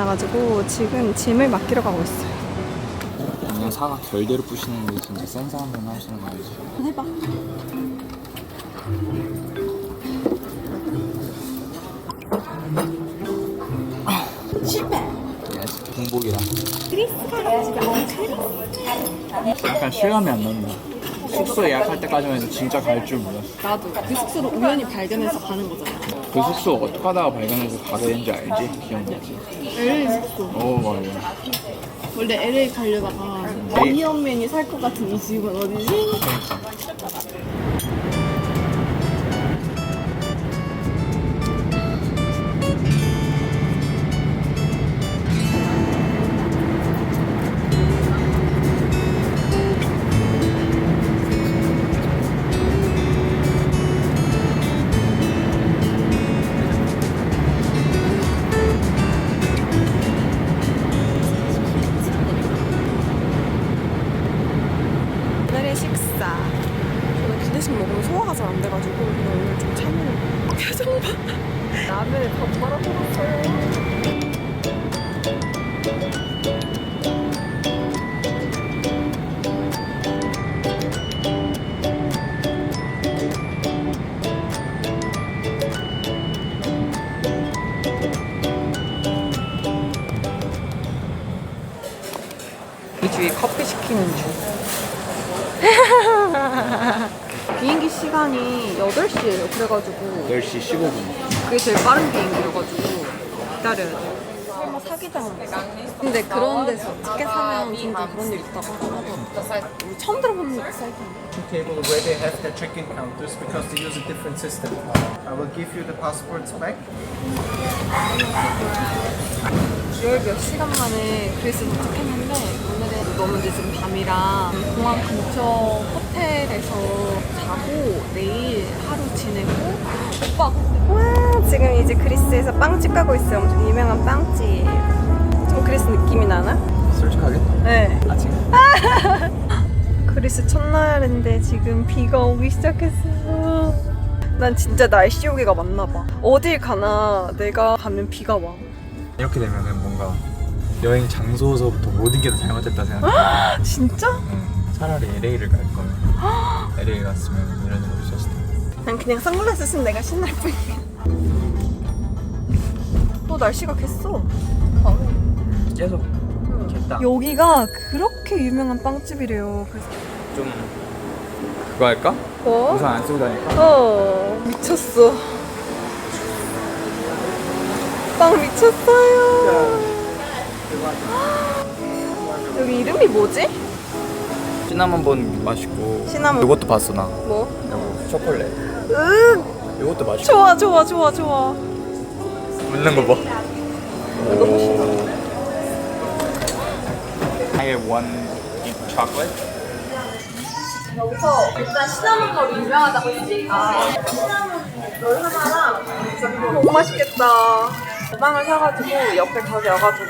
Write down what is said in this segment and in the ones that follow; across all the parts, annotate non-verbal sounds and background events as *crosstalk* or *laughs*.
만나가지고 지금 짐을 맡기러 가고 있어요. 그냥 사과 결대로 부시는 게 진짜 센 사람만 하시는 거지. 해봐. 야, 진짜 공복이라. 약간 실감이 안 난다. 숙소 예약할 때까지만 해도 진짜 갈 줄 몰랐어. 나도 그 숙소를 우연히 발견해서 가는 거잖아. 그 숙소 어떻게 하다가 발견해서 가게 된지 알지? 기억나지? LA 숙소. 어, 맞아. 원래 LA 가려다가 에이. 이언맨이 살 것 같은 이 집은 어디지? 커피 시키는 중. 비행기 시간이 8시예요. 그래가지고 10시 15분. 그게 제일 빠른 비행기여가지고 기다려야 돼. 설마 사기당. 근데 그런 데서 티켓 사면 진짜 그런 일 있다고 하더라고. 우리 처음 들어보는 사이트. table where they have their check-in counters because they use a different system. I will give you the passports back. 6월 몇 시간 만에 그리스 도착했는데 너무 늦은 밤이라 공항 근처 호텔에서 자고 내일 하루 지내고 오빠 와 지금 이제 그리스에서 빵집 가고 있어요 엄청 유명한 빵집 좀 그리스 느낌이 나나? 솔직하게? 네 아직. *laughs* 그리스 첫날인데 지금 비가 오기 시작했어 난 진짜 날씨 오기가 맞나 봐 어딜 가나 내가 가면 비가 와 이렇게 되면은 뭔가 여행 장소서부터 모든 게 다 잘못됐다 생각해. 진짜? 응. 차라리 LA를 갈 거면 LA 갔으면 이런 일 없었을 텐데. 난 그냥 선글라스 쓴 내가 신날 뿐이야. 또 날씨가 겠어. 계속 겠다. 여기가 그렇게 유명한 빵집이래요. 그래서 좀 그거 할까? 어? 우산 안 쓰고 다닐까? 어 미쳤어. 빵 미쳤어요. *gasps* 여기 이름이 뭐지? 시나몬 본 맛있고 시나몬. 이것도 봤어 나 뭐? 이거 초콜릿 으 이것도 맛있고 좋아 좋아 좋아 좋아. 웃는 거 봐. 오. I have one deep chocolate. 여기서 일단 시나몬 롤이 유명하다고 했으니까 시나몬 롤 하나랑 너무 맛있겠다. 빵을 사가지고 옆에 가게 와가지고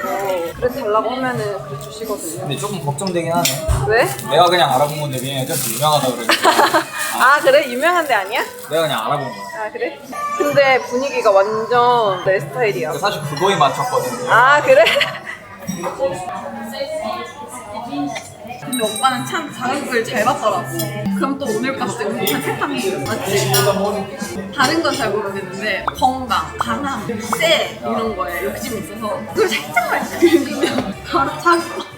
그래 달라고 하면은 그래 주시거든요. 근데 조금 걱정되긴 하네. 왜? 내가 그냥 알아본 건데 미안해 좀 유명하다 그러니까. *laughs* 아 그래? 유명한 데 아니야? 내가 그냥 알아본 거야. 아 그래? 근데 분위기가 완전 내 스타일이야. 근데 사실 그거에 맞췄거든. 아 그래? *laughs* *laughs* 근데 오빠는 참 자극을 잘 받더라고. 그럼 또 오늘 봤을 때 색감이 맞지? 다른 건 잘 모르겠는데 건강, 강함, 쎄 이런 거에 욕심이 있어서 그걸 살짝만 *laughs* 긁으면 바로 자극.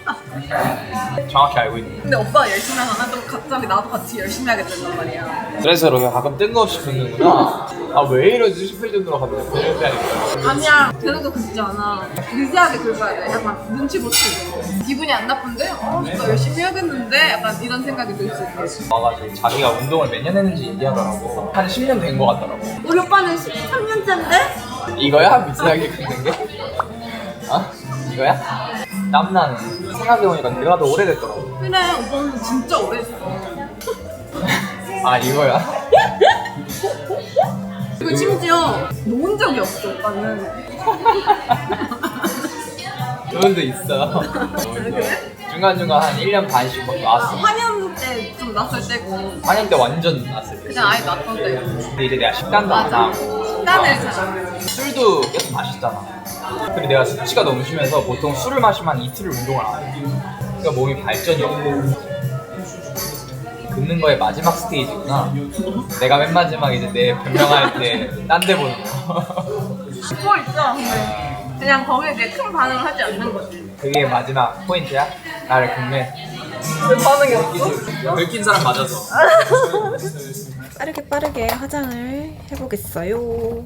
정확히 알고 있는. 근데 오빠가 열심히 하잖아. 그럼 갑자기 나도 같이 열심히 하게 된단 말이야. 그래서 너 가끔 뜬금없이 긁는구나. 아 왜 이러지 싶을 정도로 갑자기 긁는다니까. 아니야 되는 거 긁지 않아 느지하게 긁어야 돼 약간 눈치 못 채고 기분이 안 나쁜데? 어 진짜 열심히 해야겠는데? 약간 이런 생각이 들 수 있어 와가지고 자기가 운동을 몇 년 했는지 얘기하더라고. 한 10년 된 거 같더라고. 우리 오빠는 13년째인데? 이거야? 미세하게 긁는 게? 어? 이거야? 땀나는. 생각해보니까 내가 더 오래됐더라고. 그래 오빠는 진짜 오래 했어 *laughs* 아 이거야? *laughs* 그리고 심지어 놓은 적이 없어 오빠는 *laughs* 그런 데 있어. 그래? 중간중간 한 1년 반씩 막 나왔어. 환연 때좀 낯설 때고 한년 때 완전 났을 때. 그냥 아예 낯설 때 근데 이제 내가 식단도 안 맞아 하고. 식단을 잘 술도 계속 마셨잖아. 근데 내가 숙취가 너무 심해서 보통 술을 마시면 한 이틀을 운동을 안 해. 그러니까 몸이 발전이 없고. 긋는 거의 마지막 스테이지구나. 내가 맨 마지막 이제 내 변명할 때 딴 데 보는 거. 그거 있어. 근데 그냥 거기에 되게 큰 반응을 하지 않는 거지. 그게 마지막 포인트야? 나를. 왜 반응이 없어? 긁힌 사람 맞아서. 빠르게 빠르게 화장을 해보겠어요.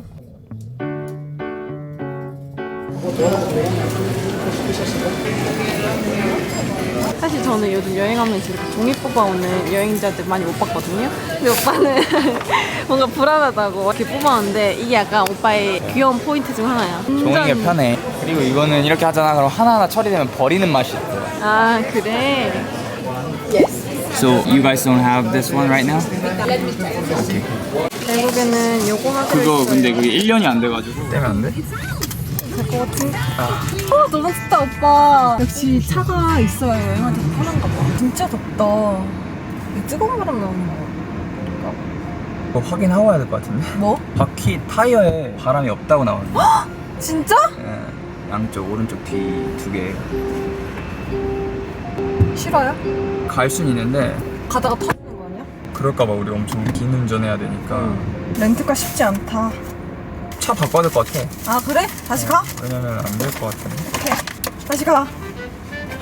사실 저는 요즘 여행하면서 이렇게 종이 뽑아오는 여행자들 많이 못 봤거든요. 근데 오빠는 *laughs* 뭔가 불안하다고 이렇게 뽑아오는데 이게 약간 오빠의 귀여운 포인트 중 하나야. 종이가 완전- 편해. 그리고 이거는 이렇게 하잖아. 그럼 하나하나 처리되면 버리는 맛이 있어. 아 그래. So you guys don't have this one right now? 결국에는 요거 하기로 그거 했어요. 근데 그게 1년이 안 돼가지고 떼면 안 돼? 될 것 같은데? 어, 너무 춥다, 오빠. 역시 차가 있어야 여행할 때 편한가 봐. 진짜 덥다. 이 뜨거운 바람 나오는 거. 그거 확인하고 해야 될 것 같은데? 뭐? 바퀴 타이어에 바람이 없다고 나오는데 진짜? 예, 양쪽 오른쪽 뒤 두 개. 싫어요? 갈 순 있는데 가다가 터지는 거 아니야? 그럴까봐 우리 엄청 긴 운전해야 되니까 렌트가 쉽지 않다. 차 바꿔야 될 것 같아. 아, 그래? 다시 가? 왜냐면 안 될 것 같은데. 다시 가.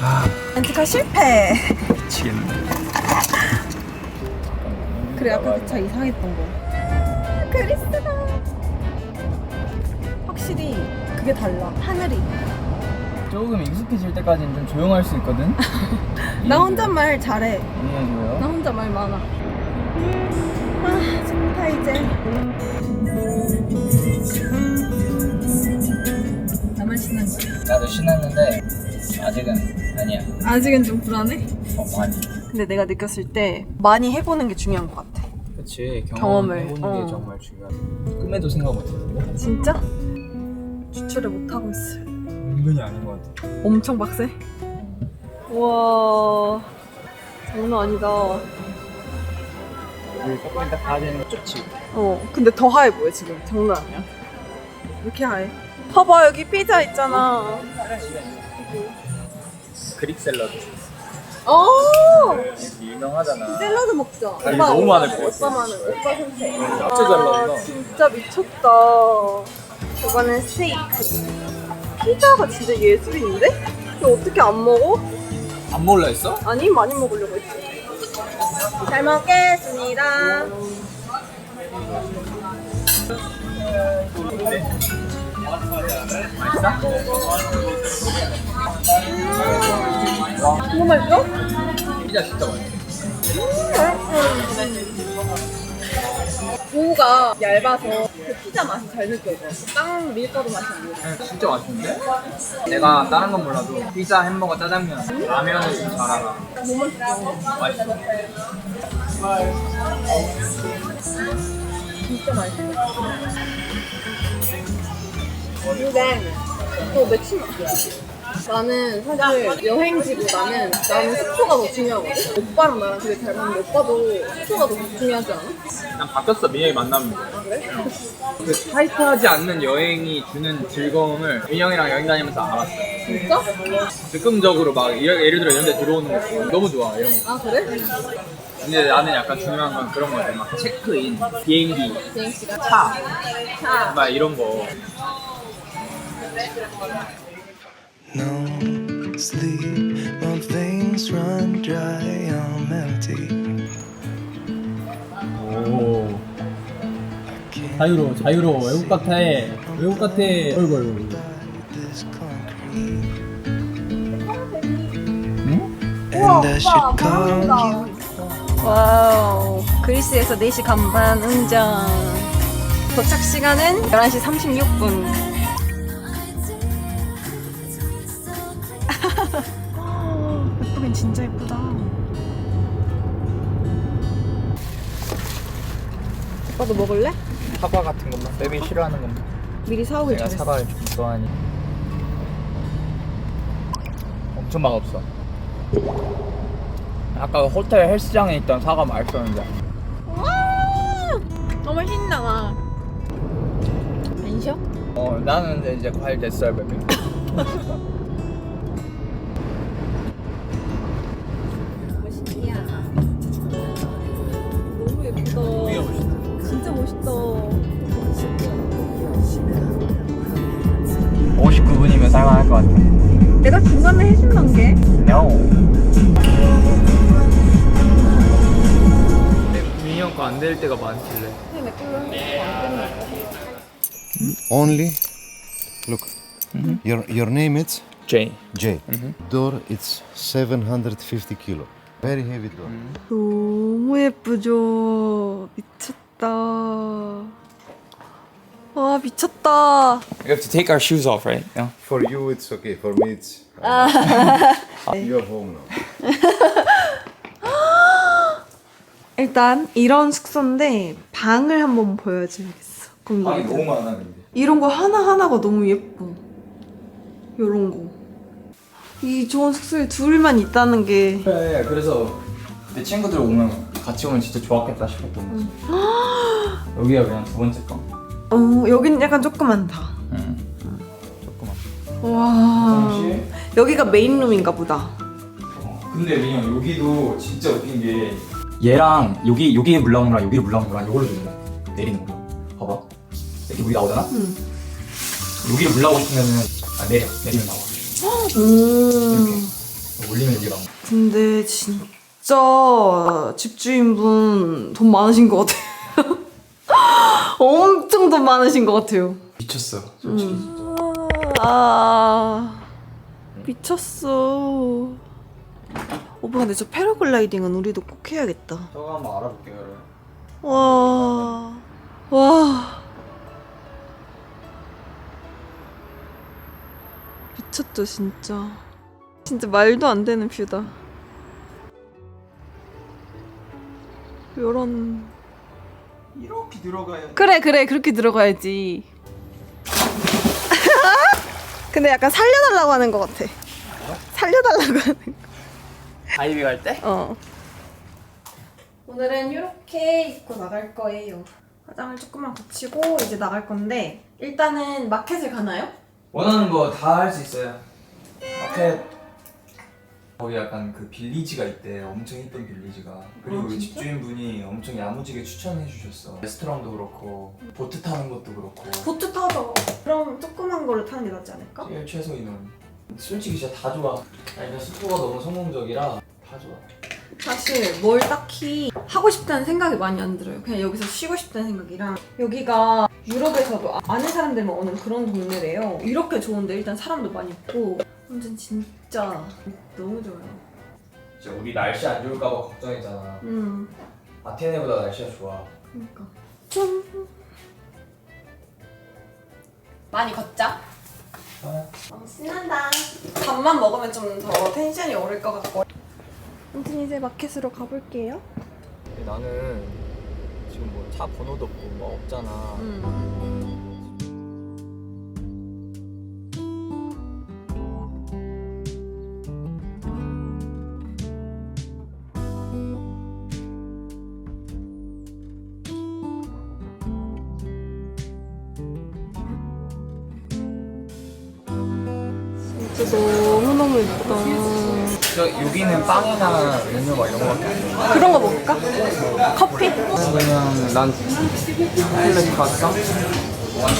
아 렌트카 실패. 미치겠네. *laughs* 그래, 아까 그 차 이상했던 거. 그리스다. 확실히 그게 달라. 하늘이. 조금 익숙해질 때까지는 좀 조용할 수 있거든. *laughs* 나 혼잣말 잘해. 이해해줘요. 나 혼자 말 많아. 아, 좋다, 이제. 나만 신난 거야. 나도 신났는데 아직은 아니야. 아직은 좀 불안해? 어 많이. 근데 내가 느꼈을 때 많이 해보는 게 중요한 것 같아. 그치 경험을, 경험해보는 어. 게 정말 중요하다. 꿈에도 생각 못했는데 진짜? 주체를 못 하고 있어. 은근히 아닌 것 같아. 엄청 빡세? 우와. 장난 아니다. 우리 조금 이따 가야 되는 거 좋지. 어, 근데 더 하얘 보여, 지금. 장난 아니야. 왜 이렇게 하얘? 봐봐, 여기 피자 있잖아. 그릭 샐러드. 어! 유명하잖아. 샐러드 먹자. 아, 이거 너무 많을 것 같아. 오빠만은 오빠 선택. 진짜 잘 나온다. 아, 진짜 미쳤다. 이거는 스테이크. 피자가 진짜 예술인데? 이거 어떻게 안 먹어? 안 몰라 했어? 아니 많이 먹으려고 했지. 잘 먹겠습니다. 너무 맛있어? 피자 진짜 맛있어. 도우가 얇아서 그 피자 맛이 잘 느껴져. 빵 밀가루 맛이 안 나. 진짜 맛있는데? 내가 다른 건 몰라도 피자, 햄버거, 짜장면, 라면을 좀잘 알아. 너무 맛있어. 맛있어. 진짜 맛있어. 근데 또 맛이야. 나는 사실 여행지보다는 나는 숙소가 더 중요하거든? 오빠랑 나랑 되게 잘 맞는데 오빠도 숙소가 더 중요하지 않아? 난 바뀌었어, 민영이 만나면. 아 그래? 그 타이트하지 않는 여행이 주는 즐거움을 민영이랑 여행 다니면서 알았어. 진짜? 즉흥적으로 막 예를, 예를 들어 이런 데 들어오는 거 너무 좋아, 이런 거. 아 그래? 근데 나는 약간 중요한 건 그런 거지. 막 체크인, 비행기, 비행시가 차, 차 막 이런 거. No sleep while veins run dry. I'm empty. 오 자유로워 자유로워 외국 같아 외국 같아 어이구 어이구 this concrete. And I should call you. 와우 그리스에서 4시 간반 운전 도착 시간은 11시 36분 예쁘긴 진짜 예쁘다 오빠도 먹을래? 사과 같은 것만. 베비 싫어하는 것만. 미리 사오길 내가 잘했어 사과를 좀 좋아하니. 엄청 맛없어. 아까 호텔 헬스장에 있던 사과 맛있었는데. 와 너무 신나 안 쉬어? 어 나는 이제 과일 됐어요 베비 *laughs* only look your your name is 제이 Jay door it's 750 kilo very heavy door 너무 예쁘죠? 미쳤다. 와, 미쳤다. We have to take our shoes off, right? Yeah. for you it's okay for me it's you're *laughs* home now *laughs* 일단 이런 숙소인데 방을 한번 보여줘야겠어. 공간이 많아 근데 이런 거 하나하나가 너무 예뻐. 요런 거. 이 좋은 숙소에 둘만 있다는 게 그래 그래서 내 친구들 오면 같이 오면 진짜 좋았겠다 싶었던 거지 *gasps* 여기가 그냥 두 번째 거 어, 여긴 약간 조그만다. 응. 조그만 와. 여기가 메인룸인가 보다. 근데 민영 여기도 진짜 웃긴 게 얘랑 여기 여기에 물 나오는 거랑 여기로 물 나오는 거랑 이걸로 줬네 내리는 거 봐봐 이렇게 물이 나오잖아 응. 여기로 물 나오고 싶으면은 아 내려 내리면 나와 오. 올리면 여기 나와 근데 진짜 집주인분 돈 많으신 것 같아요. *laughs* 엄청 돈 많으신 것 같아요. 미쳤어 솔직히 아 미쳤어. 오빠 근데 저 패러글라이딩은 우리도 꼭 해야겠다. 저거 한번 알아볼게요 와, 와. 미쳤죠, 진짜. 진짜 말도 안 되는 뷰다. 요런. 이렇게 들어가야 그래, 그래, 그렇게 들어가야지. *laughs* 근데 약간 살려달라고 하는 것 같아. 살려달라고 하는 거. 다이빙 할 때? 어. 오늘은 이렇게 입고 나갈 거예요. 화장을 조금만 고치고 이제 나갈 건데 일단은 마켓을 가나요? 원하는 거 다 할 수 있어요. 마켓 거기 약간 그 빌리지가 있대. 엄청 이쁜 빌리지가. 그리고 아, 그 진짜? 집주인분이 엄청 야무지게 추천해 주셨어. 레스토랑도 그렇고 보트 타는 것도 그렇고. 보트 타죠. 그럼 조그만 거를 타는 게 낫지 않을까? 제일 최소 인원. 솔직히 진짜 다 좋아. 아니 그 숙소가 너무 성공적이라 다 좋아. 사실 뭘 딱히 하고 싶다는 생각이 많이 안 들어요. 그냥 여기서 쉬고 싶다는 생각이랑 여기가 유럽에서도 아- 아는 사람들만 오는 그런 동네래요. 이렇게 좋은데 일단 사람도 많이 있고 완전 진짜 너무 좋아요. 진짜 우리 날씨 안 좋을까봐 걱정했잖아. 음. 아테네보다 날씨가 좋아. 그러니까. 많이 걷자. 아, 너무 신난다. 밥만 먹으면 좀 더 텐션이 오를 것 같고. 아무튼 이제 마켓으로 가볼게요. 나는 지금 뭐 차 번호도 없고 뭐 없잖아. 음. 저 여기는 빵이나 메뉴 막 이런 거밖에 없어. 그런 거 먹을까? 커피? 그러면 난 플랫 croissant one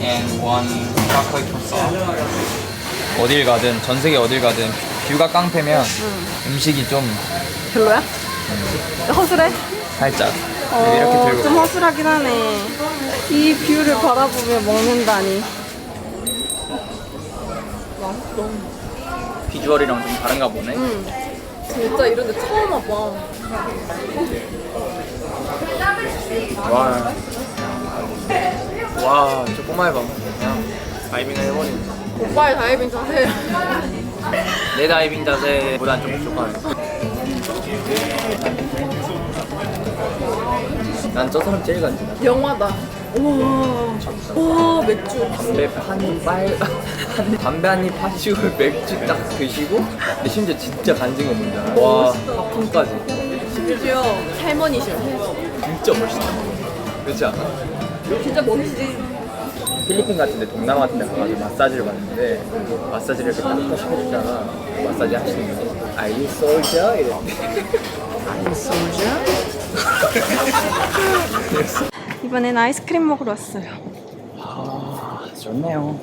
and one chocolate croissant 어딜 가든 전 세계 어딜 가든 뷰가 깡패면 음식이 좀 별로야? 허술해? 살짝 어, 이렇게 들고 좀 허술하긴 하네. 이 뷰를 바라보며 먹는다니. 비주얼이랑 좀 다른가 보네 응. 진짜 이런 데 처음 와봐. 와. 와, 저 꼬마애 봐. 그냥 다이빙을 해버리네. 오빠의 다이빙 자세. *laughs* 내 다이빙 자세보단 좀 부족하네. 난 저 사람 제일 간지나. 영화다. 우와. 우와, 맥주. 담배 한 빨, 한, 담배 한 입 하시고 맥주 딱 드시고, 근데 심지어 진짜 간지가 뭔지 알아? 와, 하품까지. 심지어 할머니셔. 진짜 멋있다. 그렇지 않아? 진짜 멋있지. 필리핀 같은데 동남아 같은데 가가지고 마사지를 받는데 마사지를 이렇게 딱딱 시켜주잖아 마사지 하시는 분이 Are you soldier? 이랬는데 Are you soldier? *laughs* 이번엔 아이스크림 먹으러 왔어요. 아 좋네요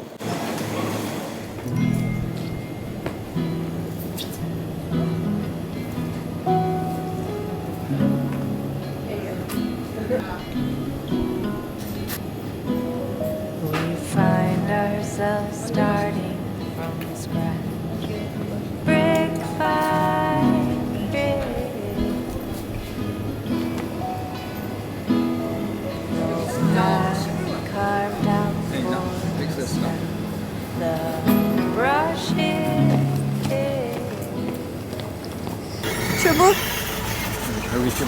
튜브? 여기 좀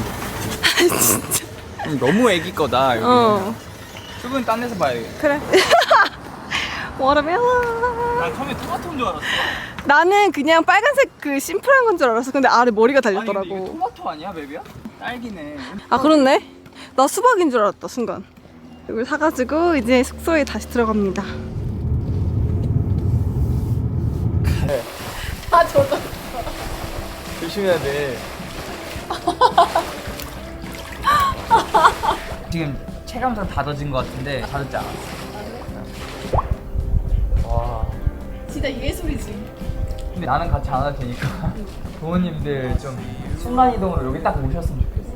음, 너무 애기 거다 여기 어. 튜브는 딴 데서 봐야겠다 그래. *laughs* 워터멜론. 난 처음에 토마토인 줄 알았어 나는 그냥 빨간색 그 심플한 건 줄 알았어. 근데 아래 머리가 아니 근데 이게 달렸더라고. 토마토 아니야 베비야? 딸기네 아 그렇네. 나 수박인 줄 알았다 순간. 이걸 사가지고 이제 숙소에 다시 들어갑니다. 아 저도. 조심해야 돼. *laughs* 지금 체감상 다 젖은 것 같은데 다 젖지 않았어. 와. 진짜 예술이지. 근데 나는 같이 안 와도 되니까. *laughs* 부모님들 좀 순간 이동으로 여기 딱 오셨으면 좋겠어.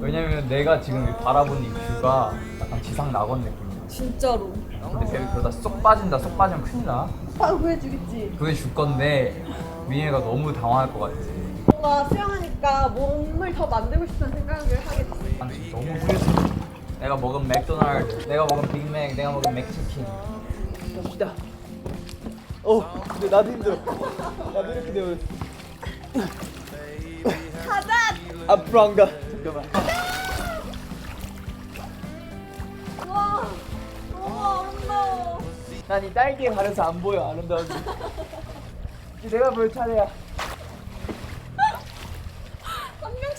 왜냐면 내가 지금 이 바라보는 이 뷰가 약간 지상 낙원 느낌이야. 진짜로. 근데 배우 그러다 쏙 빠진다 쏙 빠지면 큰일 나. 아 구해주겠지. 그게 줄 건데 민혜가 너무 당황할 것 같아 뭔가 수영하니까 몸을 더 만들고 싶다는 생각을 하게 됐어. 아니, 너무 후회스러워. 내가 먹은 맥도날드 내가 먹은 빅맥 내가 먹은 맥치킨. 갑시다 어 근데 나도 힘들어. 나도 이렇게 되어 가자! 앞으로 안 가. 잠깐만. 와, 너무 아름다워. 난 이 딸기에 가려서 안 보여 아름다운 게 이제 내가 볼 차례야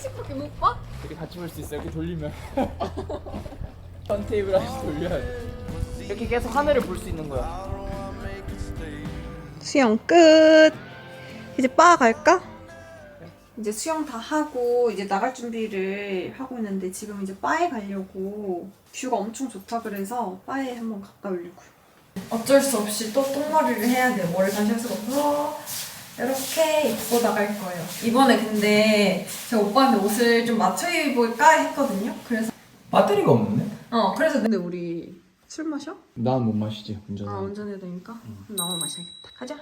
한 명씩밖에 못 봐? 이렇게 같이 볼 수 있어 이렇게 돌리면 *laughs* 턴테이블 하나씩 돌려야 돼 이렇게 계속 하늘을 볼 수 있는 거야 수영 끝. 이제 바 갈까? 이제 수영 다 하고 이제 나갈 준비를 하고 있는데 지금 이제 바에 가려고 뷰가 엄청 좋다 그래서 바에 한번 갔다 오려고. 어쩔 수 없이 또 똥머리를 해야 돼. 머리 다시 할 수가 없어. 이렇게 입고 나갈 거예요. 이번에 근데 제가 오빠한테 옷을 좀 맞춰 입을까 했거든요. 그래서 배터리가 없는데? 어 그래서 근데 우리 술 마셔? 난 못 마시지 운전 아 운전해야 되니까 그럼 나만 마셔야겠다. 가자.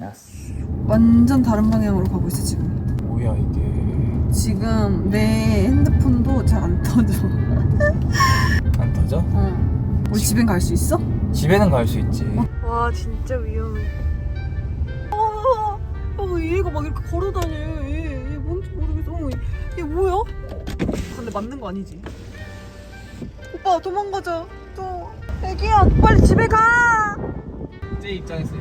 야스 완전 다른 방향으로 가고 있어 지금. 뭐야 이게 지금 내 핸드폰도 잘 안 터져. 안 터져? 어. 우리 집엔 갈 수 있어? 집에는 갈 수 있지 와 진짜 위험해. 어, 어, 얘가 막 이렇게 걸어다녀. 얘, 얘 뭔지 모르겠어. 어, 얘, 얘 뭐야? 근데 맞는 거 아니지? 오빠 도망가자. 또 애기야 빨리 집에 가. 제 입장에서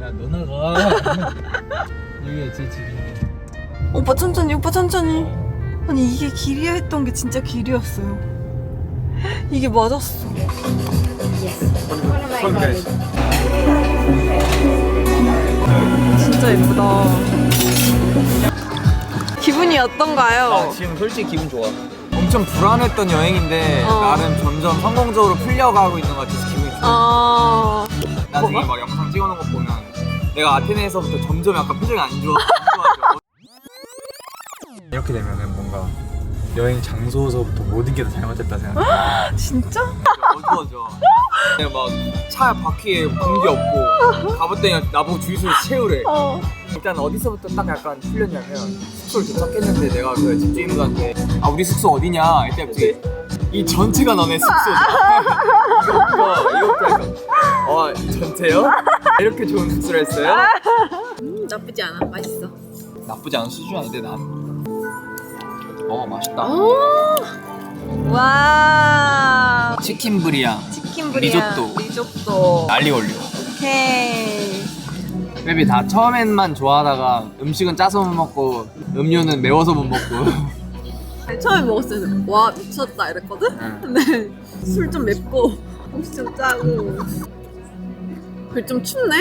야 너나 가 *laughs* 여기가 제 집인데 오빠 천천히 오빠 천천히. 아니 이게 길이야 했던 게 진짜 길이었어요. 이게 맞았어. 진짜 예쁘다. 기분이 어떤가요? 아 지금 솔직히 기분 좋아 엄청 불안했던 여행인데 어. 나름 점점 성공적으로 풀려가고 있는 것 같아서 기분이 좋아 아, 나중에 막 영상 찍어놓은 거 보면 내가 아테네에서부터 점점 약간 표정이 안 좋아 안 좋아져 이렇게 되면은 뭔가 여행 장소서부터 모든 게 다 잘못됐다 생각해 *gasps* 진짜? 어두워져 내가 막차 바퀴에 공기 없고 가봤더니 나보고 주유소에 채우래 어. 일단 어디서부터 딱 약간 풀렸냐면 숙소를 도착했는데 내가 그 집주인분한테 아 우리 숙소 어디냐 이때 갑자기 이 전체가 너네 숙소죠 *laughs* 이거 이거 이거 약간 어이 전체요? 이렇게 좋은 숙소를 했어요? 나쁘지 않아. 맛있어. 나쁘지 않은 수준 아닌데 난 어 맛있다 와. 치킨 브리아 치킨 브리아. 리조또. 리조또. 알리 올리오 오케이. 베비 다 처음엔만 좋아하다가 음식은 짜서 못 먹고 음료는 매워서 못 먹고 *laughs* 처음에 먹었을 때는 와 미쳤다 이랬거든? 근데 술 좀 맵고 혹시 좀 짜고 그리고 좀 춥네?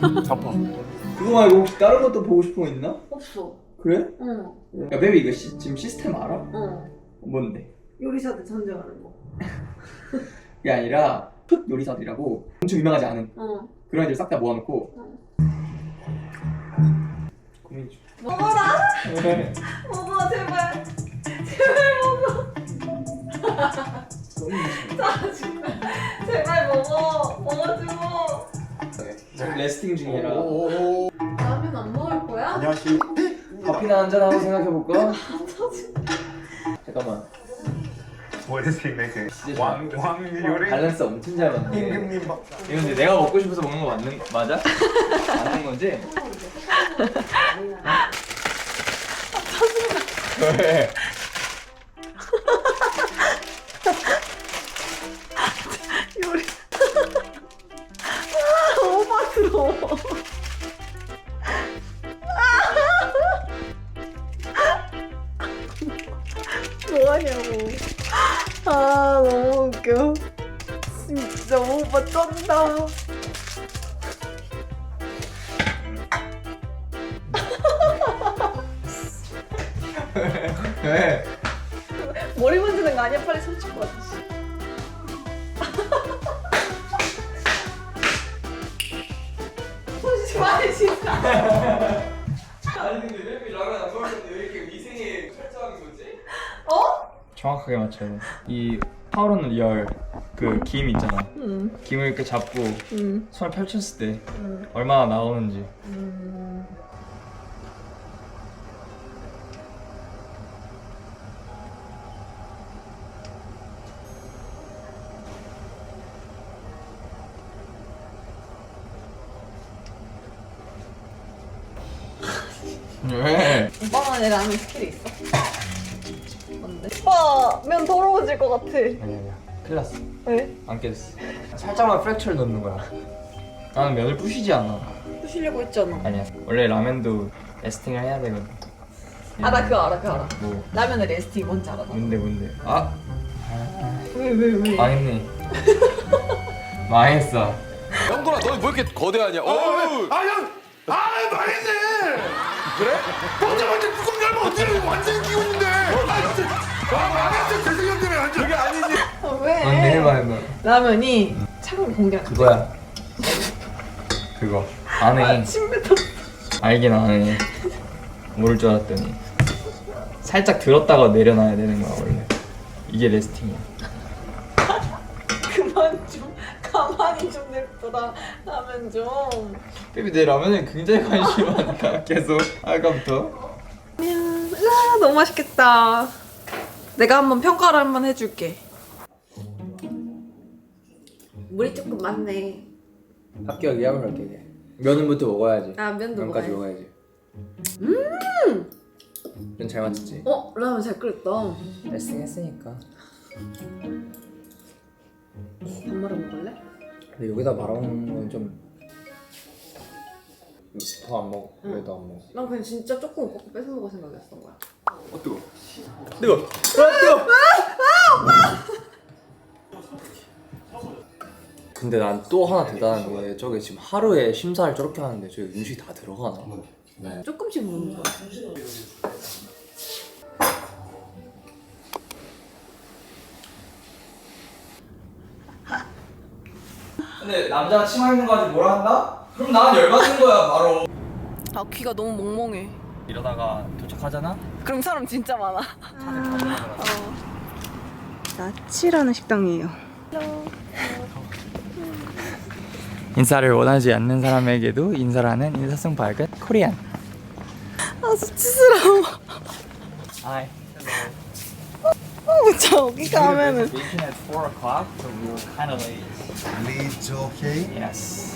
그거 말고 혹시 다른 것도 보고 싶은 거 있나? 없어 그래? 응 야 베비 이거 시, 지금 시스템 알아? 응. 뭔데? 요리사들 전쟁하는 거 *laughs* 그게 아니라 흑 요리사들이라고 엄청 유명하지 않은 어. 그런 애들 싹 다 모아놓고 고민 중 먹어라 왜? 먹어 제발 제발 먹어 짜증나 제발 먹어 먹어주고 지금 레스팅 중이라 라면 안 먹을 거야? 커피나 한잔 하고 생각해 볼까? *laughs* 잠깐만 What is he making? 진짜 왕, 왕 요리? 밸런스 엄청 잘 맞네 임금님 막 이거 근데 내가 먹고 싶어서 먹는 거 맞는 맞아? 맞는 거지? 왜? 오빠 쩐다 왜? 머리 만지는 거 아니야? 빨리 손 씻고 와손 씻고 와야 진짜 아니 근데 왜 라면 안 먹었는데 왜 이렇게 위생에 철저한 거지? 어? 정확하게 맞춰야 돼. 이 파우로는 리얼 그김 있잖아. 응 김을 이렇게 잡고 응. 손을 펼쳤을 때 얼마나 나오는지. 왜? 오빠만의 라면 스킬이 있어? 뭔데? 오빠 면 더러워질 것 같아 아니야. 큰일 났어. 왜? 안 깨졌어. 살짝만 프랙처를 넣는 거야. 나는 면을 부시지 않아. 부시려고 했잖아 아니야. 원래 라면도 에스팅을 해야 되거든. 아 나 그거 알아 그거 알아 뭐 라면의 레시피 뭔지 알아 나? 뭔데 뭔데? 아 왜 왜 왜? 망했네. *laughs* 망했어. 형돌아 너 왜 이렇게 거대하냐? 어, 왜? 아, 형! 아, 망했네! 그래? 먼저 먼저 뚜껑 열면 어떻게 완전히 기운인데! 아, 진짜! 아, 망했어! 재승형 때문에 완전! 그게 아니지! 아, 왜? 해봐. 라면이 창을 공개한 그거야. 그거. 안 해. 침 뱉어 알긴 안 해. 모를 줄 알았더니. 살짝 들었다가 내려놔야 되는 거야 원래. 이게 레스팅이야. *laughs* 그만 좀 가만히 좀 냅둬라 라면 좀 베비 내 라면에 굉장히 관심 많다. *laughs* 계속 아까부터. 으아 너무 맛있겠다 내가 한번 평가를 한번 해줄게 물이 조금 많네 합격이야 그럼 합격이야. 면은부터 먹어야지. 아 면도 면까지 먹어야지 먹어야지. 음. 면잘 맞췄지. 어 라면 잘 끓였다 레스팅 했으니까. 밥 말아 먹을래? 근데 여기다 말아먹는 건 좀. 더 안 먹어. 왜더안 먹어? 난 그냥 진짜 조금 거 뺏어 먹을 생각이었던 거야 어 뜨거. 뜨거. 아 뜨거. 근데 난 또 하나 대단한 게 저게 지금 하루에 심사를 저렇게 하는데 저기 음식이 다 들어가나? 조금씩 먹는 거야 근데 남자가 치마 입는 거 가지고 뭐라 한다? 그럼 난 열받는 거야 바로. 아 귀가 너무 멍멍해 이러다가 도착하잖아? 그럼 사람 진짜 많아 어. 나치라는 식당이에요 인사를 원하지 않는 사람에게도 인사를 하는 인사성 밝은 코리안. 아 수치스러워 Hi. 어, 저기 가면은 Meeting at 4 o'clock, so we were kind of late. It's okay. Yes.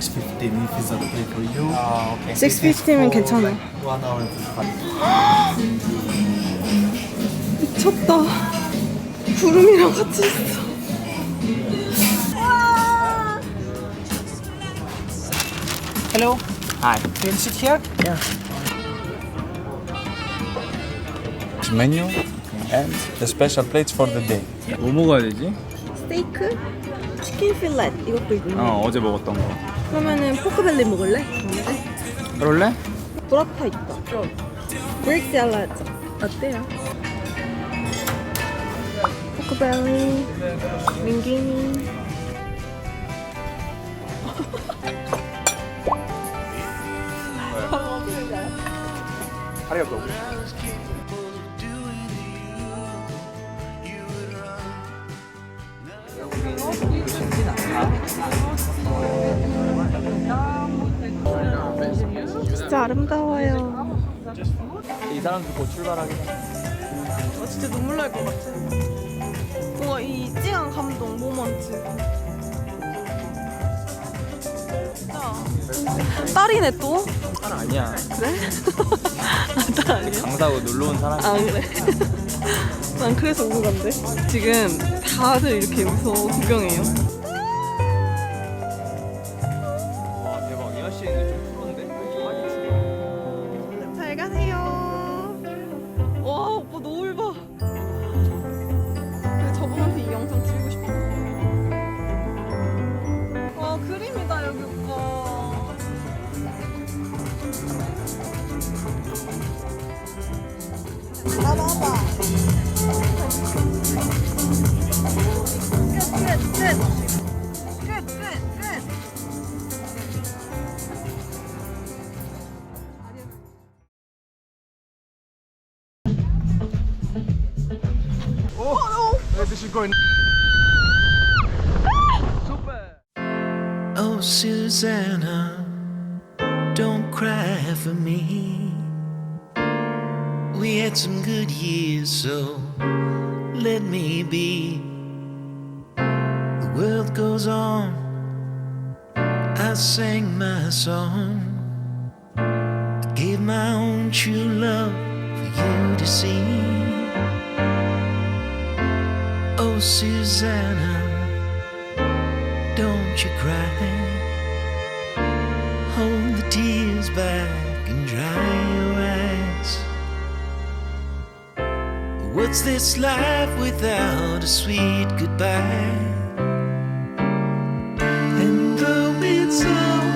6.15 if it's okay for you. 아, 오케이. 6.50면 괜찮아 One hour and 45 미쳤다 구름이랑 같이 있어 Hello. Hi. Can you sit here? Menu? and the special plates for the day. 뭐 먹어야 되지? 스테이크, 치킨 필렛 이것도 있네. 어 어제 먹었던 거. 그러면은 포크벨리 먹을래? 그럴래? 브라타 있다. 브릭 샐러드 어때요? 포크벨리, 링기니. 진짜 아름다워요. 이 사람들 곧 출발하게. 아, 진짜 눈물 날 것 같아. 우와, 이 찡한 감동, 모먼트. 진짜. 딸이네, 또? 사람 아니야. 그래? 아, *laughs* 딸 아니야? 강사고 놀러 온 사람. 아, 그래? *laughs* 난 그래서 온 건데. 지금 다들 이렇게 여기서 구경해요. Oh, Susanna, don't cry for me. We had some good years, so let me be. The world goes on. I sang my song. I gave my own true love for you to see. Susanna don't you cry. Hold the tears back and dry your eyes. What's this life without a sweet goodbye? And though it's over,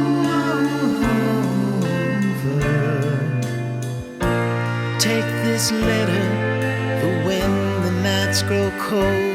take this letter for when the nights grow colder